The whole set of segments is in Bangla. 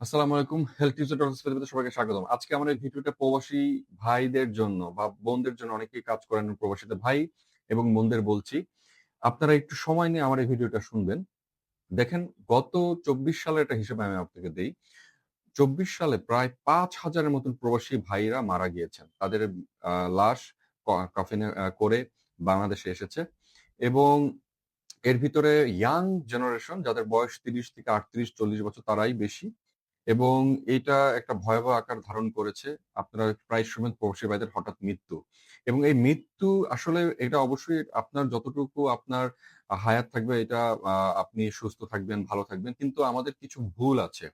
আসসালামু আলাইকুম হেলথ টিপস সবাইকে স্বাগতম। আজকে আমার ভিডিওটা প্রবাসী ভাইদের জন্য বা বোনদের জন্য অনেকেই কাজ করেন প্রবাসীতে ভাই এবং বোনদের বলছি। আপনারা একটু সময় নিয়ে আমার এই ভিডিওটা শুনবেন। দেখেন, গত চব্বিশ সালের একটা হিসেবে আমি আপনাকে দিই। চব্বিশ সালে প্রায় পাঁচ হাজারের মতন প্রবাসী ভাইরা মারা গিয়েছেন। তাদের লাশ কফিনে করে বাংলাদেশে এসেছে এবং এর ভিতরে ইয়াং জেনারেশন যাদের বয়স তিরিশ থেকে আটত্রিশ, চল্লিশ বছর তারাই বেশি। এবং এটা একটা ভয়াবহ আকার ধারণ করেছে। আপনারা প্রায় শুনবেন প্রবাসী ভাইদের হঠাৎ মৃত্যু। এবং এই মৃত্যু আসলে এটা অবশ্যই আপনার যতটুকু আপনার হায়াত থাকবে, এটা আপনি সুস্থ থাকবেন, ভালো থাকবেন। কিন্তু আমাদের কিছু ভুল আছে।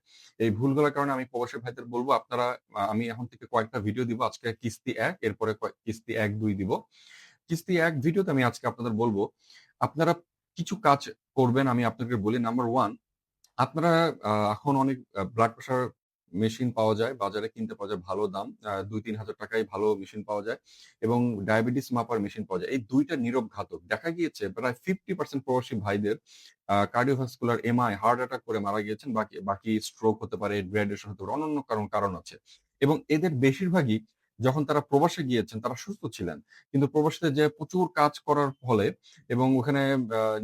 এই ভুলগুলোর কারণে আমি প্রবাসী ভাইদের বলব, আপনারা আমি এখন থেকে কয়েকটা ভিডিও দিব। আজকে কিস্তি এক, এরপরে কিস্তি এক, দুই দিব। কিস্তি এক ভিডিওতে আমি আজকে আপনাদের বলব, আপনারা কিছু কাজ করবেন, আমি আপনাদের বলি। নাম্বার ওয়ান আপনারা এখন অনেক ব্লাড প্রেশার মেশিন পাওয়া যায়, বাজারে কিনতে পাওয়া যায় ভালো দাম দুই তিন হাজার টাকায় ভালো মেশিন পাওয়া যায় এবং ডায়াবেটিস মাপার মেশিন পাওয়া যায়। এই দুইটা নীরব ঘাতক, দেখা গিয়েছে প্রায় ফিফটি পার্সেন্ট প্রবাসী ভাইদের কার্ডিওভাস্কুলার এমআই হার্ট অ্যাটাক করে মারা গিয়েছেন, বাকি বাকি স্ট্রোক হতে পারে ডিহাইড্রেশন হতে পারে অন্যান্য কারণ কারণ আছে। এবং এদের বেশিরভাগই যখন তারা প্রবাসে গিয়েছেন, তারা সুস্থ ছিলেন। কিন্তু প্রবাসীতে যে প্রচুর কাজ করার ফলে এবং ওখানে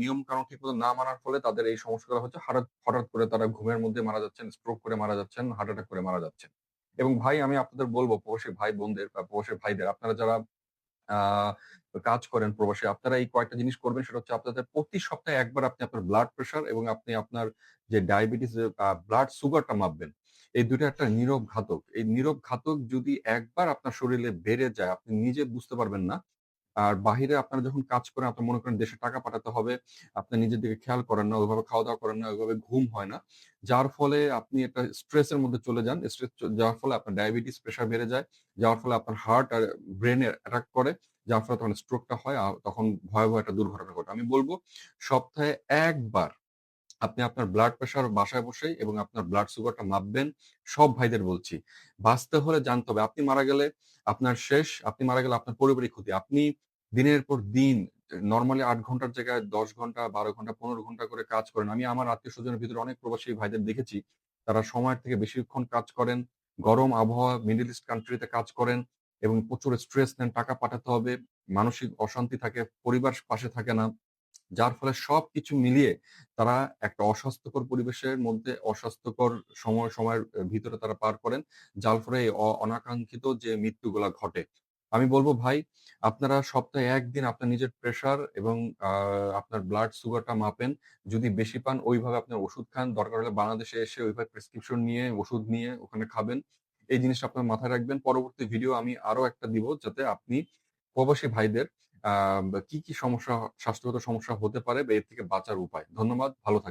নিয়ম কানুন ঠিক মতো না মানার ফলে তাদের এই সমস্যাগুলো হচ্ছে হঠাৎ হঠাৎ করে তারা ঘুমের মধ্যে মারা যাচ্ছেন স্ট্রোক করে মারা যাচ্ছেন হার্ট অ্যাটাক করে মারা যাচ্ছেন। এবং ভাই, আমি আপনাদের বলব, প্রবাসী ভাই বোনদের বা প্রবাসী ভাইদের, আপনারা যারা কাজ করেন প্রবাসী, আপনারা এই কয়েকটা জিনিস করবেন, সেটা হচ্ছে আপনাদের প্রতি সপ্তাহে একবার আপনি আপনার ব্লাড প্রেশার এবং আপনি আপনার যে ডায়াবেটিস ব্লাড সুগারটা মাপবেন। এই দুটো একটা নীরব ঘাতক। এই নীরব ঘাতক যদি একবার আপনার শরীরে বেড়ে যায়, আপনি নিজে বুঝতে পারবেন না। আর বাহিরে আপনারা যখন কাজ করেন, আপনার মনে করেন দেশে টাকা পাঠাতে হবে, আপনি নিজের দিকে খেয়াল করেন না, ওইভাবে খাওয়া দাওয়া করেন না, ওইভাবে ঘুম হয় না। যার ফলে আপনি একটা স্ট্রেসের মধ্যে চলে যান। স্ট্রেস যাওয়ার ফলে আপনার ডায়াবেটিস প্রেশার বেড়ে যায় যাওয়ার ফলে আপনার হার্ট আর ব্রেনে অ্যাটাক করে, যার ফলে তখন স্ট্রোকটা হয়, আর তখন ভয়াবহ একটা দুর্ঘটনা ঘটে। আমি বলব, সপ্তাহে একবার আপনি আপনার ব্লাড প্রেশার বাসায় বসেই এবং আপনার ব্লাড সুগারটা মাপবেন, সব ভাইদের বলছি। বাঁচতে হলে জানতে হবে, আপনি মারা গেলে আপনার শেষ, আপনি মারা গেলে আপনার পরিবারের ক্ষতি। আপনি দিনের পর দিন নর্মালি আট ঘণ্টার জায়গায় দশ ঘণ্টা, বারো ঘণ্টা, পনেরো ঘণ্টা করে কাজ করেন। আমি আমার আত্মীয় স্বজনের ভিতরে অনেক প্রবাসী ভাইদের দেখেছি, তারা সময়ের থেকে বেশিক্ষণ কাজ করেন, গরম আবহাওয়া মিডল ইস্ট কান্ট্রিতে কাজ করেন এবং প্রচুর স্ট্রেস নেন, টাকা পাঠাতে হবে, মানসিক অশান্তি থাকে, পরিবার পাশে থাকে না। যার ফলে সবকিছু মিলিয়ে তারা একটা অস্বাস্থ্যকর পরিবেশের মধ্যে অস্বাস্থ্যকর সময়, সময়ের ভিতরে তারা পার করেন, যার ফলে এই অনাকাঙ্ক্ষিত যে মৃত্যুগুলা ঘটে। আমি বলব, ভাই, আপনারা সপ্তাহে একদিন আপনার নিজের প্রেসার এবং আপনার ব্লাড সুগারটা মাপেন। যদি বেশি পান, ওইভাবে আপনার ওষুধ খান। দরকার হলে বাংলাদেশে এসে ওইভাবে প্রেসক্রিপশন নিয়ে, ওষুধ নিয়ে ওখানে খাবেন। এই জিনিসটা আপনার মাথায় রাখবেন। পরবর্তী ভিডিও আমি আরও একটা দিব যাতে আপনি প্রবাসী ভাইদের কি কি সমস্যা, স্বাস্থ্যগত সমস্যা হতে পারে বা এর থেকে বাঁচার উপায়। ধন্যবাদ, ভালো থাকবেন।